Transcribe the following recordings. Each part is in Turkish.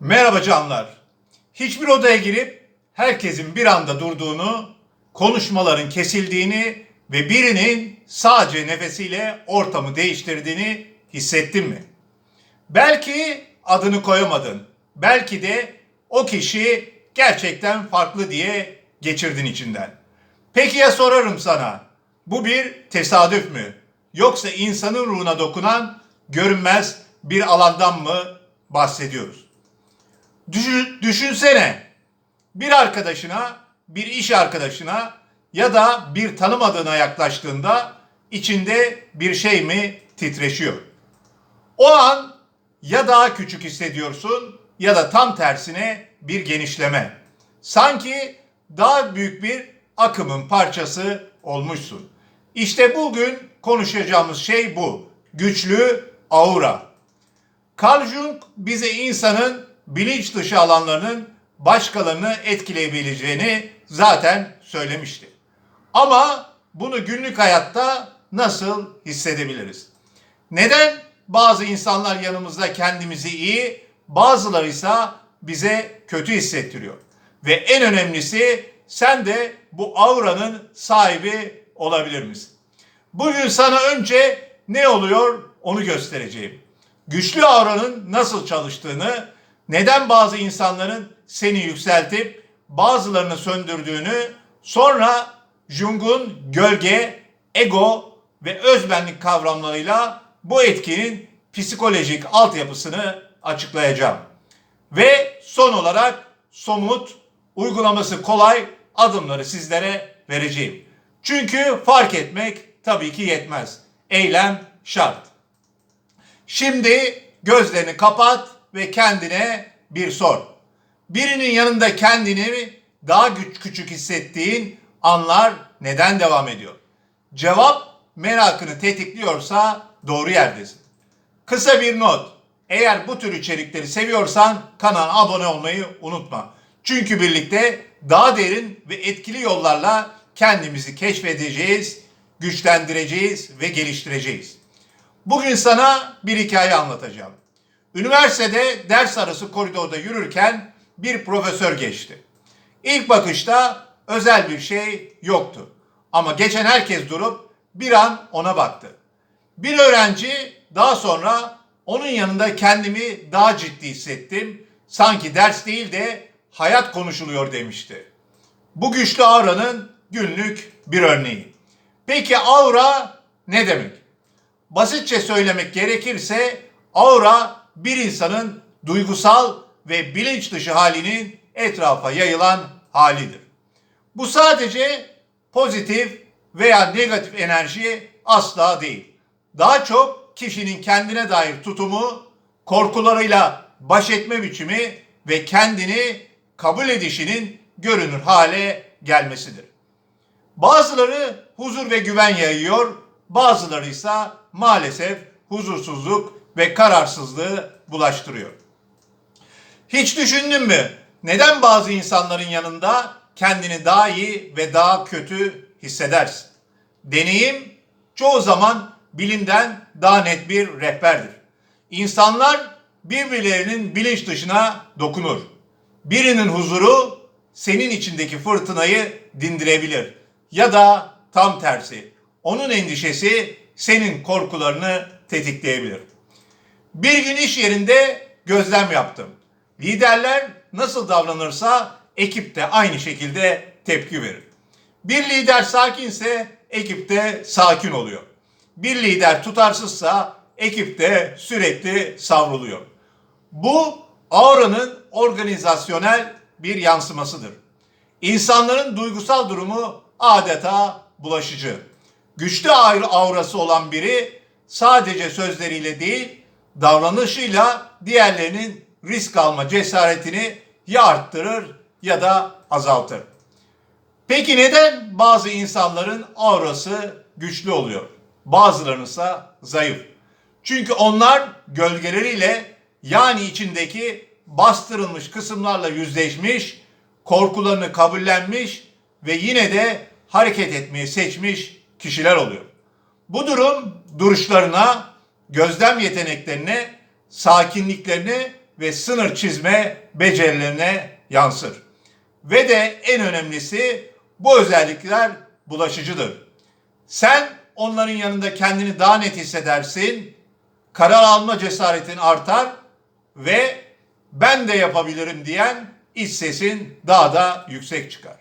Merhaba canlar. Hiçbir odaya girip herkesin bir anda durduğunu, konuşmaların kesildiğini ve birinin sadece nefesiyle ortamı değiştirdiğini hissettin mi? Belki adını koyamadın. Belki de o kişi gerçekten farklı diye geçirdin içinden. Peki ya sorarım sana. Bu bir tesadüf mü? Yoksa insanın ruhuna dokunan görünmez bir alandan mı bahsediyoruz? Düşün, düşünsene. Bir arkadaşına, bir iş arkadaşına ya da bir tanımadığına yaklaştığında içinde bir şey mi titreşiyor? O an ya daha küçük hissediyorsun ya da tam tersine bir genişleme. Sanki daha büyük bir akımın parçası olmuşsun. İşte bugün konuşacağımız şey bu. Güçlü aura. Carl Jung bize insanın bilinç dışı alanlarının başkalarını etkileyebileceğini zaten söylemişti. Ama bunu günlük hayatta nasıl hissedebiliriz? Neden bazı insanlar yanımızda kendimizi iyi, bazıları ise bize kötü hissettiriyor? Ve en önemlisi sen de bu auranın sahibi olabilir misin? Bugün sana önce ne oluyor onu göstereceğim. Güçlü auranın nasıl çalıştığını, neden bazı insanların seni yükseltip bazılarını söndürdüğünü, sonra Jung'un gölge, ego ve özbenlik kavramlarıyla bu etkinin psikolojik altyapısını açıklayacağım. Ve son olarak somut, uygulaması kolay adımları sizlere vereceğim. Çünkü fark etmek tabii ki yetmez. Eylem şart. Şimdi gözlerini kapat ve kendine bir sor. Birinin yanında kendini daha güç küçük hissettiğin anlar neden devam ediyor? Cevap merakını tetikliyorsa doğru yerdesin. Kısa bir not. Eğer bu tür içerikleri seviyorsan kanala abone olmayı unutma. Çünkü birlikte daha derin ve etkili yollarla kendimizi keşfedeceğiz, güçlendireceğiz ve geliştireceğiz. Bugün sana bir hikaye anlatacağım. Üniversitede ders arası koridorda yürürken bir profesör geçti. İlk bakışta özel bir şey yoktu. Ama geçen herkes durup bir an ona baktı. Bir öğrenci daha sonra onun yanında kendimi daha ciddi hissettim. Sanki ders değil de hayat konuşuluyor demişti. Bu güçlü auranın günlük bir örneği. Peki aura ne demek? Basitçe söylemek gerekirse aura bir insanın duygusal ve bilinç dışı halinin etrafa yayılan halidir. Bu sadece pozitif veya negatif enerji asla değil. Daha çok kişinin kendine dair tutumu, korkularıyla baş etme biçimi ve kendini kabul edişinin görünür hale gelmesidir. Bazıları huzur ve güven yayıyor, bazıları ise maalesef huzursuzluk ve kararsızlığı bulaştırıyor. Hiç düşündün mü? Neden bazı insanların yanında kendini daha iyi ve daha kötü hissedersin? Deneyim çoğu zaman bilimden daha net bir rehberdir. İnsanlar birbirlerinin bilinç dışına dokunur. Birinin huzuru senin içindeki fırtınayı dindirebilir. Ya da tam tersi. Onun endişesi senin korkularını tetikleyebilir. Bir gün iş yerinde gözlem yaptım. Liderler nasıl davranırsa ekip de aynı şekilde tepki verir. Bir lider sakinse ekip de sakin oluyor. Bir lider tutarsızsa ekip de sürekli savruluyor. Bu auranın organizasyonel bir yansımasıdır. İnsanların duygusal durumu adeta bulaşıcı. Güçlü aurası olan biri sadece sözleriyle değil, davranışıyla diğerlerinin risk alma cesaretini ya arttırır ya da azaltır. Peki neden bazı insanların aurası güçlü oluyor? Bazılarının ise zayıf. Çünkü onlar gölgeleriyle yani içindeki bastırılmış kısımlarla yüzleşmiş, korkularını kabullenmiş ve yine de hareket etmeyi seçmiş kişiler oluyor. Bu durum duruşlarına, gözlem yeteneklerine, sakinliklerine ve sınır çizme becerilerine yansır. Ve de en önemlisi bu özellikler bulaşıcıdır. Sen onların yanında kendini daha net hissedersin, karar alma cesaretin artar ve ben de yapabilirim diyen iç sesin daha da yüksek çıkar.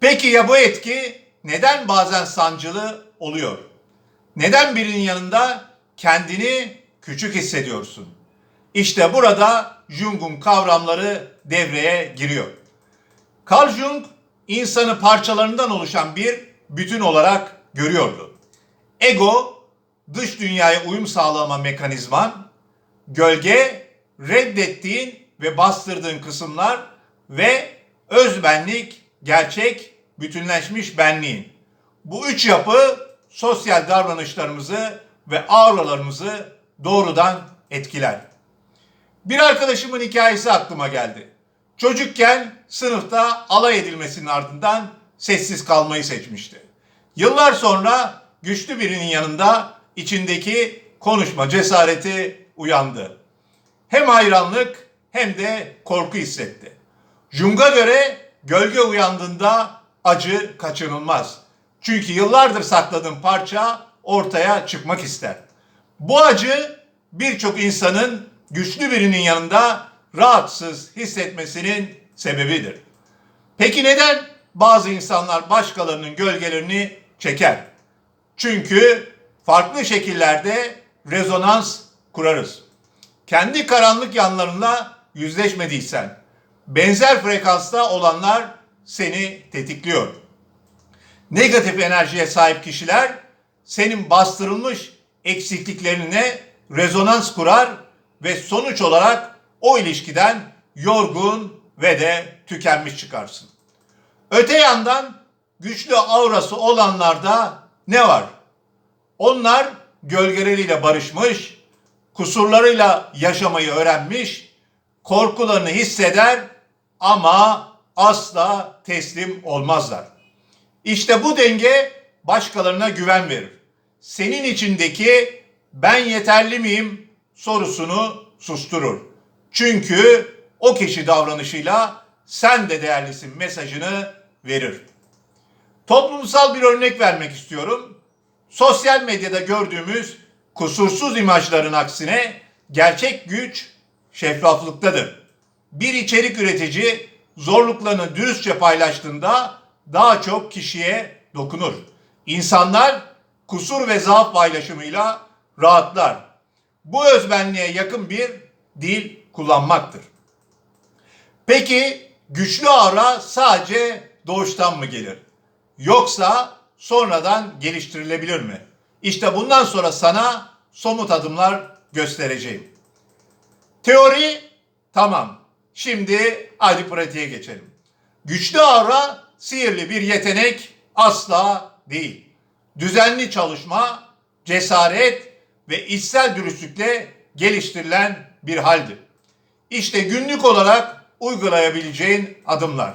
Peki ya bu etki neden bazen sancılı oluyor? Neden birinin yanında kendini küçük hissediyorsun? İşte burada Jung'un kavramları devreye giriyor. Carl Jung insanı parçalarından oluşan bir bütün olarak görüyordu. Ego dış dünyaya uyum sağlama mekanizman, gölge reddettiğin ve bastırdığın kısımlar ve özbenlik gerçek bütünleşmiş benliğin. Bu üç yapı sosyal davranışlarımızı ve auralarımızı doğrudan etkiler. Bir arkadaşımın hikayesi aklıma geldi. Çocukken sınıfta alay edilmesinin ardından sessiz kalmayı seçmişti. Yıllar sonra güçlü birinin yanında içindeki konuşma cesareti uyandı. Hem hayranlık hem de korku hissetti. Jung'a göre gölge uyandığında acı kaçınılmaz. Çünkü yıllardır sakladığın parça ortaya çıkmak ister. Bu acı birçok insanın güçlü birinin yanında rahatsız hissetmesinin sebebidir. Peki neden bazı insanlar başkalarının gölgelerini çeker? Çünkü farklı şekillerde rezonans kurarız. Kendi karanlık yanlarınla yüzleşmediysen, benzer frekansta olanlar seni tetikliyor. Negatif enerjiye sahip kişiler senin bastırılmış eksikliklerine rezonans kurar ve sonuç olarak o ilişkiden yorgun ve de tükenmiş çıkarsın. Öte yandan güçlü aurası olanlarda ne var? Onlar gölgeleriyle barışmış, kusurlarıyla yaşamayı öğrenmiş, korkularını hisseder ama asla teslim olmazlar. İşte bu denge başkalarına güven verir. Senin içindeki ben yeterli miyim sorusunu susturur. Çünkü o kişi davranışıyla sen de değerlisin mesajını verir. Toplumsal bir örnek vermek istiyorum. Sosyal medyada gördüğümüz kusursuz imajların aksine gerçek güç şeffaflıktadır. Bir içerik üretici zorluklarını dürüstçe paylaştığında daha çok kişiye dokunur. İnsanlar kusur ve zaaf paylaşımıyla rahatlar. Bu özbenliğe yakın bir dil kullanmaktır. Peki güçlü aura sadece doğuştan mı gelir? Yoksa sonradan geliştirilebilir mi? İşte bundan sonra sana somut adımlar göstereceğim. Teori tamam. Şimdi hadi pratiğe geçelim. Güçlü aura sihirli bir yetenek asla değil. Düzenli çalışma, cesaret ve içsel dürüstlükle geliştirilen bir haldir. İşte günlük olarak uygulayabileceğin adımlar.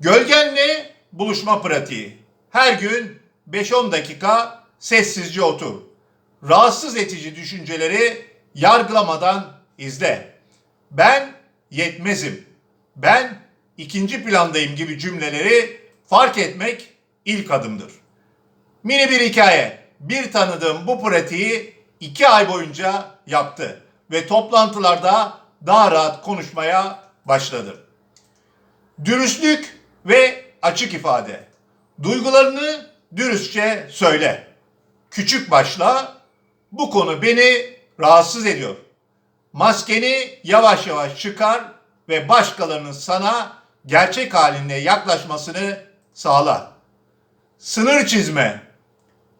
Gölgenle buluşma pratiği. Her gün 5-10 dakika sessizce otur. Rahatsız edici düşünceleri yargılamadan izle. Ben yetmezim. Ben ikinci plandayım gibi cümleleri fark etmek ilk adımdır. Mini bir hikaye. Bir tanıdığım bu pratiği iki ay boyunca yaptı ve toplantılarda daha rahat konuşmaya başladı. Dürüstlük ve açık ifade. Duygularını dürüstçe söyle. Küçük başla. Bu konu beni rahatsız ediyor. Maskeni yavaş yavaş çıkar ve başkalarının sana gerçek halinde yaklaşmasını sağla. Sınır çizme.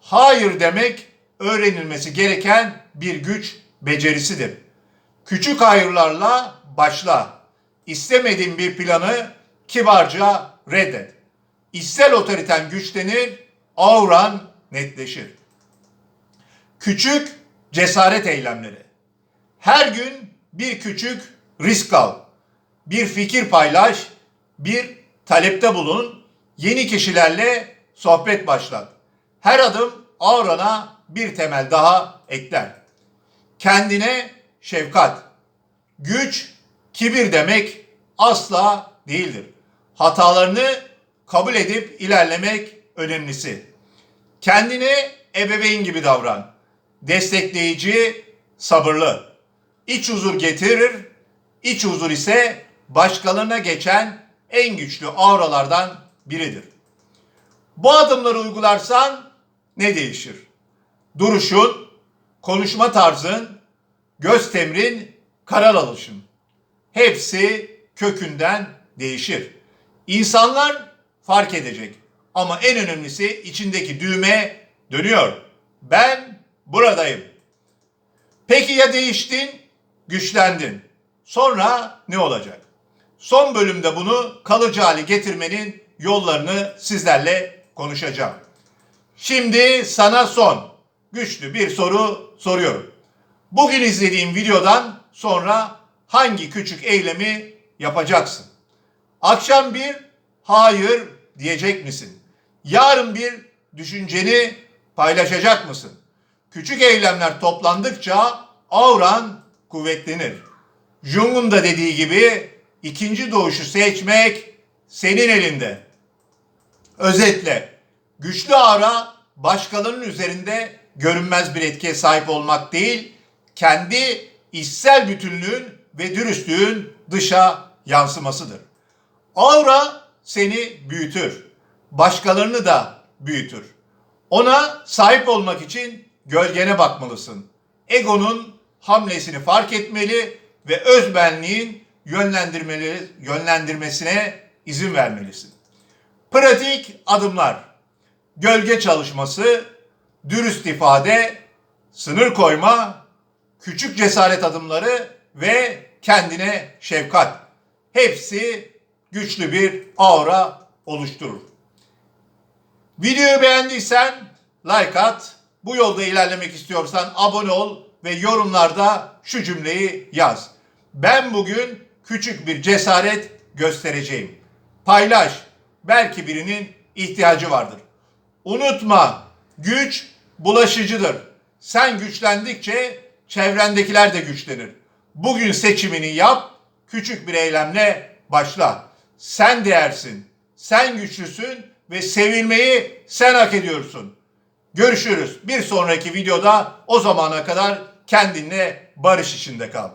Hayır demek öğrenilmesi gereken bir güç becerisidir. Küçük hayırlarla başla. İstemediğin bir planı kibarca reddet. İçsel otoriten güçlenir, auran netleşir. Küçük cesaret eylemleri. Her gün bir küçük risk al. Bir fikir paylaş, bir talepte bulun, yeni kişilerle sohbet başlat. Her adım aurana bir temel daha ekler. Kendine şefkat. güç, kibir demek asla değildir. Hatalarını kabul edip ilerlemek önemlisi. Kendine ebeveyn gibi davran. Destekleyici, sabırlı. İç huzur getirir. İç huzur ise başkalarına geçen en güçlü auralardan biridir. Bu adımları uygularsan ne değişir? Duruşun, konuşma tarzın, göz temrin, karar alışın. Hepsi kökünden değişir. İnsanlar fark edecek. Ama en önemlisi içindeki düğme dönüyor. Ben buradayım. Peki ya değiştin, güçlendin. Sonra ne olacak? Son bölümde bunu kalıcı hale getirmenin yollarını sizlerle konuşacağım. Şimdi sana son güçlü bir soru soruyorum. Bugün izlediğim videodan sonra hangi küçük eylemi yapacaksın? Akşam bir hayır diyecek misin? Yarın bir düşünceni paylaşacak mısın? Küçük eylemler toplandıkça auran kuvvetlenir. Jung'un da dediği gibi ikinci doğuşu seçmek senin elinde. Özetle güçlü aura başkalarının üzerinde görünmez bir etkiye sahip olmak değil, kendi içsel bütünlüğün ve dürüstlüğün dışa yansımasıdır. Aura seni büyütür. Başkalarını da büyütür. Ona sahip olmak için gölgene bakmalısın. Egonun hamlesini fark etmeli ve özbenliğin yönlendirmesine izin vermelisin. Pratik adımlar. Gölge çalışması, dürüst ifade, sınır koyma, küçük cesaret adımları ve kendine şefkat. Hepsi güçlü bir aura oluşturur. Videoyu beğendiysen like at. Bu yolda ilerlemek istiyorsan abone ol ve yorumlarda şu cümleyi yaz. Ben bugün küçük bir cesaret göstereceğim. Paylaş. Belki birinin ihtiyacı vardır. Unutma, güç bulaşıcıdır. Sen güçlendikçe çevrendekiler de güçlenir. Bugün seçimini yap, küçük bir eylemle başla. Sen değersin, sen güçlüsün ve sevilmeyi sen hak ediyorsun. Görüşürüz bir sonraki videoda. O zamana kadar kendinle barış içinde kal.